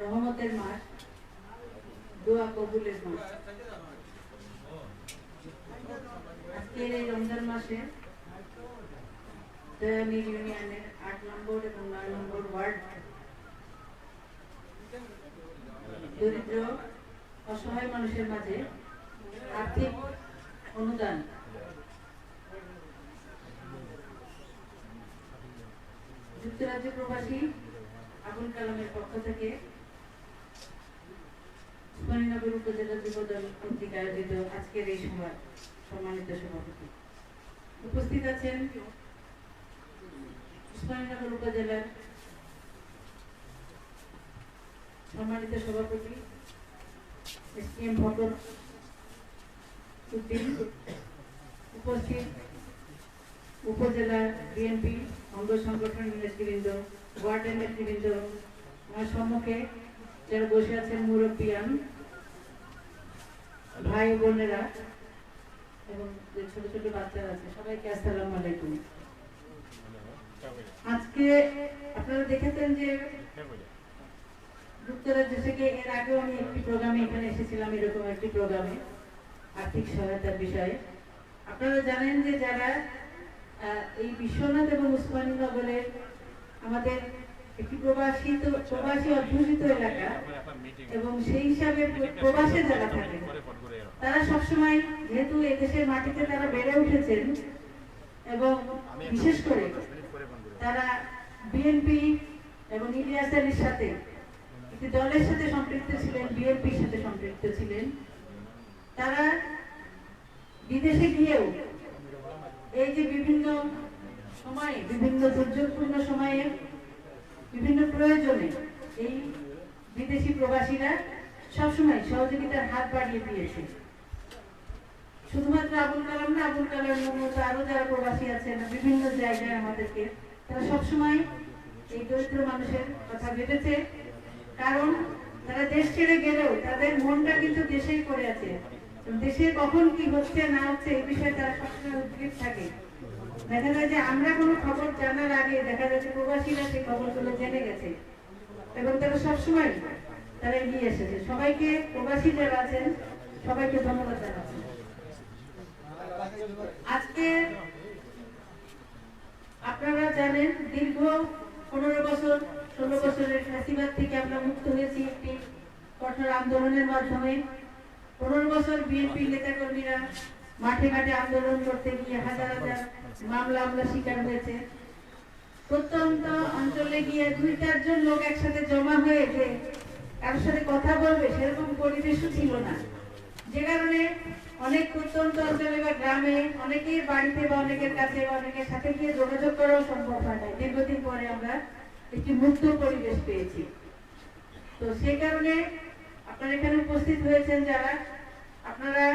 রহমতের মাস, দোয়া মাস। রমজান মাসে ইউনিয়নের আট নম্বর এবং নয় নম্বর ওয়ার্ড দরিদ্র, অসহায় মানুষের মাঝে আর্থিক অনুদান যুক্তরাজ্য প্রবাসী আবুল কালামের পক্ষ থেকে উসমানীনগর উপজেলা যুবদল কর্তৃক আয়োজিত আজকের এই সভা সম্মানিত সভাপতি। উপস্থিত আছেন উসমানীনগর উপজেলার সম্মানিত সভাপতি এসপিএম ভটর উদ্দিন। উপস্থিত উপজেলা বিএনপি অঙ্গ সংগঠন নেতৃবৃন্দ ওয়ার্ডের নেতৃবৃন্দ, আমার সম্মুখে যারা বসে আছেন মুরব্বিয়ান ভাই বোনেরা এবং যে ছোট ছোট বাচ্চারা আছে, সবাইকে আসসালামু আলাইকুম। আজকে আপনারা দেখেছেন যে যুক্তরাজ্য থেকে এর আগেও আমি একটি প্রোগ্রামে এখানে এসেছিলাম, এরকম একটি প্রোগ্রামে আর্থিক সহায়তার বিষয়ে। আপনারা জানেন যে যারা এই বিশ্বনাথ এবং উসমানীনগরের আমাদের একটি প্রবাসী প্রবাসী অধ্যুষিত এলাকা এবং সেই হিসাবে প্রবাসে যারা থাকেন তারা সবসময় যেহেতু এদেশের মাটিতে তারা বেড়ে উঠেছেন এবং বিশেষ করে তারা বিএনপি এবং ইলিয়াস আলীর সাথে একটি দলের সাথে সম্পৃক্ত ছিলেন বিএনপির সাথে সম্পৃক্ত ছিলেন। তারা বিদেশে গিয়েও এই যে বিভিন্ন সময়ে, বিভিন্ন দুর্যোগপূর্ণ সময়ে, বিভিন্ন প্রয়োজনে এই বিদেশি প্রবাসীরা সবসময় সহযোগিতার হাত বাড়িয়ে দিয়েছে শুধুমাত্র আবুল কালাম না, আবুল কালামের মতো আরও যারা প্রবাসী আছেন, বিভিন্ন জায়গায় আমাদেরকে, তারা সবসময় এই দরিদ্র মানুষের কথা ভেবেছে। কারণ তারা দেশ ছেড়ে গেলেও তাদের মনটা কিন্তু দেশেই পড়ে আছে। দেশে কখন কি হচ্ছে না হচ্ছে এই বিষয়ে তারা সবসময় উদ্গ্রীব থাকে। দেখা যায় যে আমরা কোনো খবর জানার আগে দেখা যাচ্ছে প্রবাসীরা সেই খবরগুলো জেনে গেছে। এবং তারা সবসময় তারা এগিয়ে এসেছে। সবাইকে প্রবাসী যারা আছেন, সবাইকে ধন্যবাদ জানাচ্ছি। আজকে আপনারা জানেন, দীর্ঘ পনেরো বছর, ষোলো বছরের ফ্যাসিবাদ থেকে আমরা মুক্ত হয়েছি একটি কঠোর আন্দোলনের মাধ্যমে। পনেরো বছর বিএনপি নেতাকর্মীরা মাঠে ঘাটে আন্দোলন করতে গিয়ে হাজার হাজার মামলা আমরা শিকার হয়েছে। প্রত্যন্ত অঞ্চলে গিয়ে দুই চারজন লোক একসাথে জমা হয়ে যে কারোর সাথে কথা বলবে, সেরকম পরিবেশও ছিল না। যে কারণে অনেক প্রত্যন্ত অঞ্চলে বা গ্রামে অনেকের বাড়িতে বা অনেকের কাছে বা অনেকের সাথে গিয়ে যোগাযোগ করাও সম্ভব হয় না দীর্ঘদিন পরে আমরা একটি মুক্ত পরিবেশ পেয়েছি। তো সে কারণে আপনারা এখানে উপস্থিত হয়েছেন যারা। আপনারা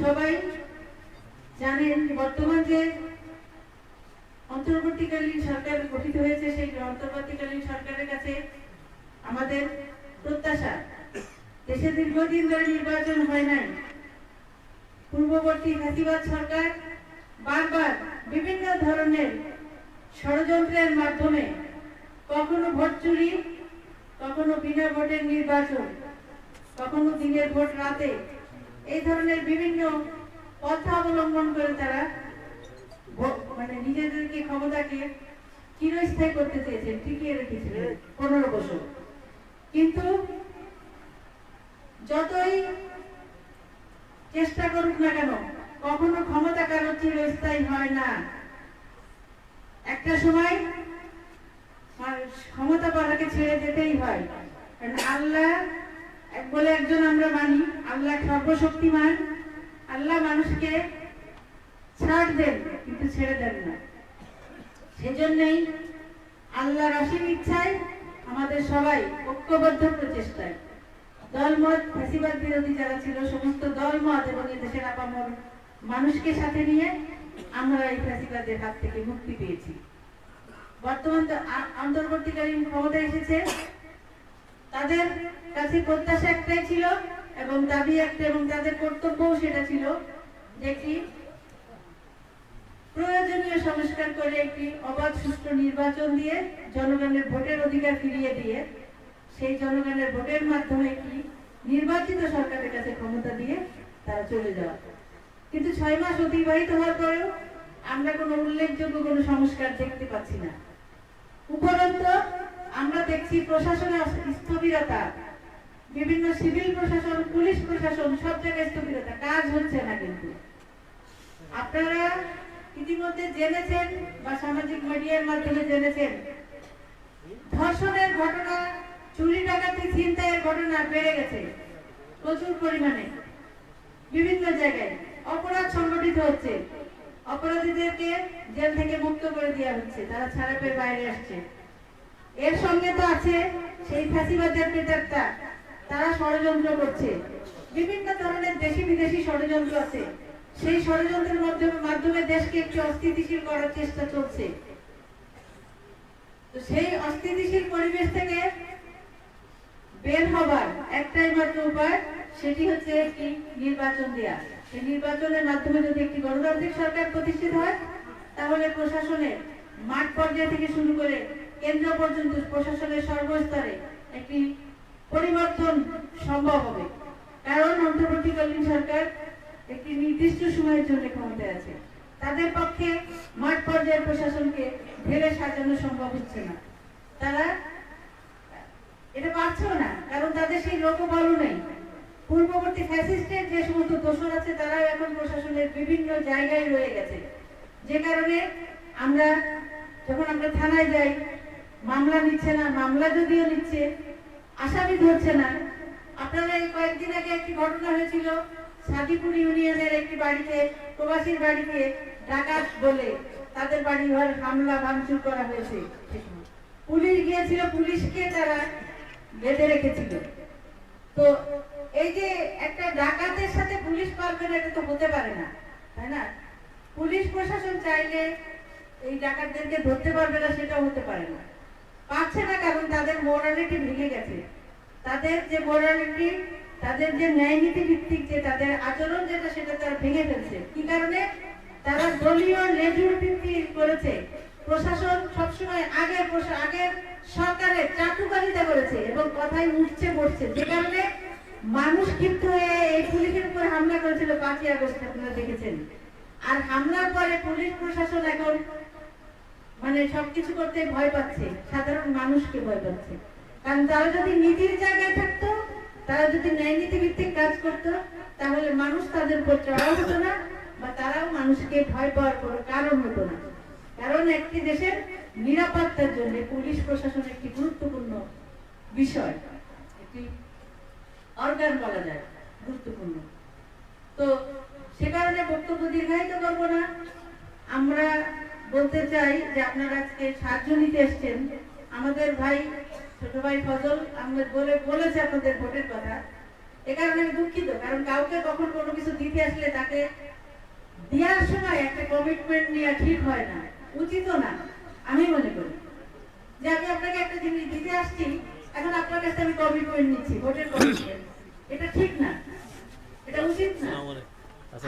সবাই জানেন বর্তমান যে অন্তর্বর্তীকালীন সরকার গঠিত হয়েছে, সেই অন্তর্বর্তীকালীন সরকারের কাছে আমাদের প্রত্যাশা, দেশে দীর্ঘদিন ধরে নির্বাচন হয় নাই। পূর্ববর্তী ফাঁসিবাদ সরকার বারবার বিভিন্ন ধরনের ষড়যন্ত্রের মাধ্যমে কখনো ভোট চুরি কখনো বিনা ভোটের নির্বাচন, কখনো দিনের ভোট রাতে, এই ধরনের বিভিন্ন পথ অবলম্বন করে তারা মানে নিজেদেরকে ক্ষমতাকে চিরস্থায়ী করতে চেয়েছেন, টিকিয়ে রেখেছিলেন পনেরো বছর। কিন্তু যতই চেষ্টা করুক না কেন, কখনো ক্ষমতা কারও চিরস্থায়ী হয় না। একটা সময় ক্ষমতা পালাকে ছেড়ে যেতেই হয়। কারণ আল্লাহ বলে একজন আমরা মানি, আল্লাহ সর্বশক্তিমান। আল্লাহ মানুষকে ছাড় দেন, কিন্তু ছেড়ে দেন না। সেজন্যই আল্লাহ রাশির ইচ্ছায় আমাদের সবাই ঐক্যবদ্ধ প্রচেষ্টায়। দলমত, ফ্যাসিবাদ বিরোধী যারা ছিল, সমস্ত দলমত এবং দেশের আপামর মানুষকে সাথে নিয়ে আমরা এই ফ্যাসিবাদের হাত থেকে মুক্তি পেয়েছি। বর্তমান অন্তর্বর্তীকালীন ক্ষমতা এসেছে। তাদের কাছে প্রত্যাশা একটাই ছিল এবং দাবি একটা এবং তাদের কর্তব্যও সেটা ছিল যে প্রয়োজনীয় সংস্কার করে একটি অবাধ সুষ্ঠু নির্বাচন দিয়ে জনগণের ভোটের অধিকার ফিরিয়ে দিয়ে সেই জনগণের ভোটের মাধ্যমে একটি নির্বাচিত সরকারের কাছে ক্ষমতা দিয়ে তারা চলে যাওয়া। কিন্তু ছয় মাস অতিবাহিত হওয়ার পরেও আমরা কোনো উল্লেখযোগ্য কোনো সংস্কার দেখতে পাচ্ছি না। উপরন্ত, আমরা দেখছি প্রশাসনে স্থবিরতা। বিভিন্ন সিভিল প্রশাসন, পুলিশ প্রশাসন, সব জায়গায় স্থবিরতা। কাজ হচ্ছে না কিন্তু। আপনারা ইতিমধ্যে জেনেছেন বা সামাজিক মিডিয়ার মাধ্যমে জেনেছেন, ধর্ষণের ঘটনা, চুরি ডাকাতি, ছিনতাইয়ের ঘটনা বেড়ে গেছে প্রচুর পরিমাণে। বিভিন্ন জায়গায় অপরাধ সংগঠিত হচ্ছে। অপরাধীদেরকে জেল থেকে মুক্ত করে দেওয়া হচ্ছে, তারা ছাড়া পেয়ে বাইরে আসছে। এর সঙ্গে তো আছে সেই ফাঁসিবাদের প্রেতাত্মা তারা ষড়যন্ত্র করছে। বিভিন্ন ধরনের দেশি বিদেশি ষড়যন্ত্র আছে। সেই ষড়যন্ত্রের মাধ্যমে মাধ্যমে দেশকে একটু অস্থিতিশীল করার চেষ্টা চলছে। তো সেই অস্থিতিশীল পরিবেশ থেকে বের হবার একটাই মাত্র উপায়, সেটি হচ্ছে একটি নির্বাচন দেওয়া নির্বাচনের মাধ্যমে যদি একটি গণতান্ত্রিক সরকার প্রতিষ্ঠিত হয়, তাহলে প্রশাসনের মাঠ পর্যায় থেকে শুরু করে কেন্দ্র পর্যন্ত প্রশাসনের সর্বস্তরে একটি পরিবর্তন সম্ভব হবে। কারণ অন্তর্বর্তীকালীন সরকার একটি নির্দিষ্ট সময়ের জন্য ক্ষমতায় আছে। তাদের পক্ষে মাঠ পর্যায়ের প্রশাসনকে ঢেলে সাজানো সম্ভব হচ্ছে না। তারা এটা পারছেও না, কারণ তাদের সেই লোকবলও নেই। পূর্ববর্তী ফ্যাসিস্টের আছে তারা এখন প্রশাসনের বিভিন্ন জায়গায় রয়ে গেছে। যে কারণে আমরা যখন আমরা থানায় যাই, মামলা নিচ্ছে না, মামলা যদিও নিচ্ছে, আসামি ধরছে না। আপনারা এই কয়েকদিন আগে একটি ঘটনা হয়েছিল, সাদিপুর ইউনিয়নের একটি বাড়িতে, প্রবাসীর বাড়িতে ডাকাত বলে তাদের বাড়ি ঘর হামলা, ভাঙচুর করা হয়েছে। পুলিশ গিয়েছিল, পুলিশকে তারা বেঁধে রেখেছিল। তো এই যে একটা ডাকাতের সাথে পুলিশ পারবে না, এটা তো হতে পারে না, তাই না? পুলিশ প্রশাসন চাইলে এই ডাকাতদেরকে ধরতে পারবে না, সেটাও হতে পারে না। পারছে না কারণ তাদের মোরালিটি ভেঙে গেছে। তাদের যে মোরালিটি তাদের যে ন্যায় নীতি ভিত্তিক যে তাদের আচরণ যেটা, সেটা তারা ভেঙে ফেলছে। কি কারণে? তারা দলীয় লেজুর ভিত্তি করেছে। প্রশাসন সবসময় আগের আগের সরকারের চাটুকারিতা করেছে এবং কথায় উঠছে, বসছে। যে কারণে মানুষ হয়ে এই পুলিশের উপর হামলা করেছিল পাঁচই আগস্ট, আপনারা দেখেছেন। আর হামলার পরে পুলিশ প্রশাসন এখন মানে সবকিছু করতে ভয় পাচ্ছে, সাধারণ মানুষকে ভয় পাচ্ছে। কারণ তারা যদি নীতির জায়গায় থাকতো, তারা যদি ন্যায় নীতি ভিত্তিক কাজ করতো, তাহলে মানুষ তাদের উপর চড়াও হতো না বা তারাও মানুষকে ভয় পাওয়ার কোনো কারণ হতো না। কারণ একটি দেশের নিরাপত্তার জন্য পুলিশ প্রশাসন একটি গুরুত্বপূর্ণ বিষয়। একটি অর্গান বলা যায়, গুরুত্বপূর্ণ। তো সে কারণে বক্তব্য দীর্ঘায়িত করব না। আমরা বলতে চাই যে আপনারা আজকে সাহায্য নিতে এসছেন। আমাদের ভাই, ছোট ভাই ফজল আহমেদ বলে বলেছে আপনাদের ভোটের কথা। এ কারণে আমি দুঃখিত, কারণ কাউকে কখন কোনো কিছু দিতে আসলে তাকে দেওয়ার সময় একটা কমিটমেন্ট নেওয়া ঠিক হয় না। উচিতও না আমি মনে করি। যে আমি আপনাকে একটা জিনিস দিতে আসছি এখন আপনার কাছে আমি কমিটমেন্ট নিচ্ছি ভোটের কমিটমেন্ট এটা ঠিক না। এটা উচিত না।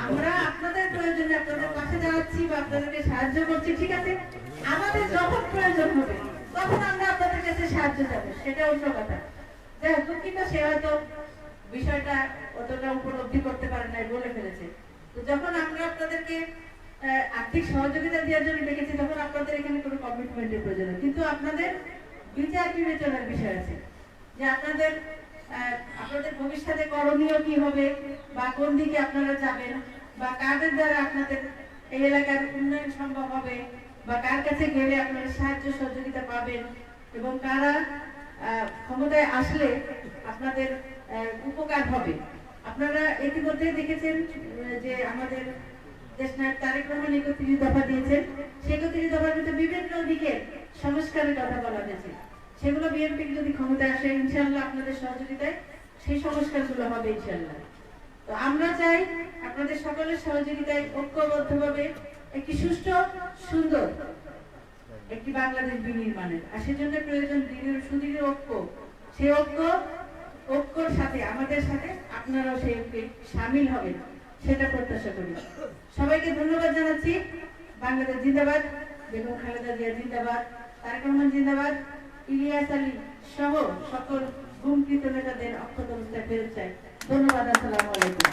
আমরা আপনাদের প্রয়োজনে আপনাদের পাশে দাঁড়াচ্ছি বা আপনাদেরকে সাহায্য করছি ঠিক আছে? আমাদের যখন প্রয়োজন হবে তখন আমরা আপনাদের কাছে সাহায্য যাব সেটা অন্য কথা। যাই হোক দুঃখিত সে হয়তো বিষয়টা অতটা উপলব্ধি করতে পারে নাই বলে ফেলেছে। তো যখন আমরা আপনাদেরকে আর্থিক সহযোগিতা দেওয়ার জন্য ডেকেছি, তখন আপনাদের এখানে কোনো কমিটমেন্টের প্রয়োজন কিন্তু আপনাদের বিচার বিবেচনার বিষয় আছে। যে আপনাদের আপনাদের ভবিষ্যতে করণীয় কি হবে, বা কোন দিকে আপনারা যাবেন, বা কাদের দ্বারা আপনাদের এই এলাকার উন্নয়ন সম্ভব হবে, বা কার কাছে গেলে আপনারা সাহায্য সহযোগিতা পাবেন, এবং কারা ক্ষমতায় আসলে আপনাদের উপকার হবে। আপনারা ইতিমধ্যে দেখেছেন যে আমাদের দেশ নায়ক তারেক একটি সুষ্ঠু, সুন্দর একটি বাংলাদেশ বিনির্মাণের। আর সেজন্য প্রয়োজন দৃঢ় ঐক্য। সেই ঐক্য, ঐক্যর সাথে, আমাদের সাথে আপনারাও সেই ঐক্যে সামিল হবেন। সেটা প্রত্যাশা করি। সবাইকে ধন্যবাদ জানাচ্ছি। বাংলাদেশ জিন্দাবাদ, বেগম খালেদা জিয়া জিন্দাবাদ, তারেক রহমান জিন্দাবাদ, ইলিয়াস আলী সহ সকল গুমকৃত নেতাদের অক্ষত অবস্থায় ফেরত চাই। ধন্যবাদ, আসসালামু আলাইকুম।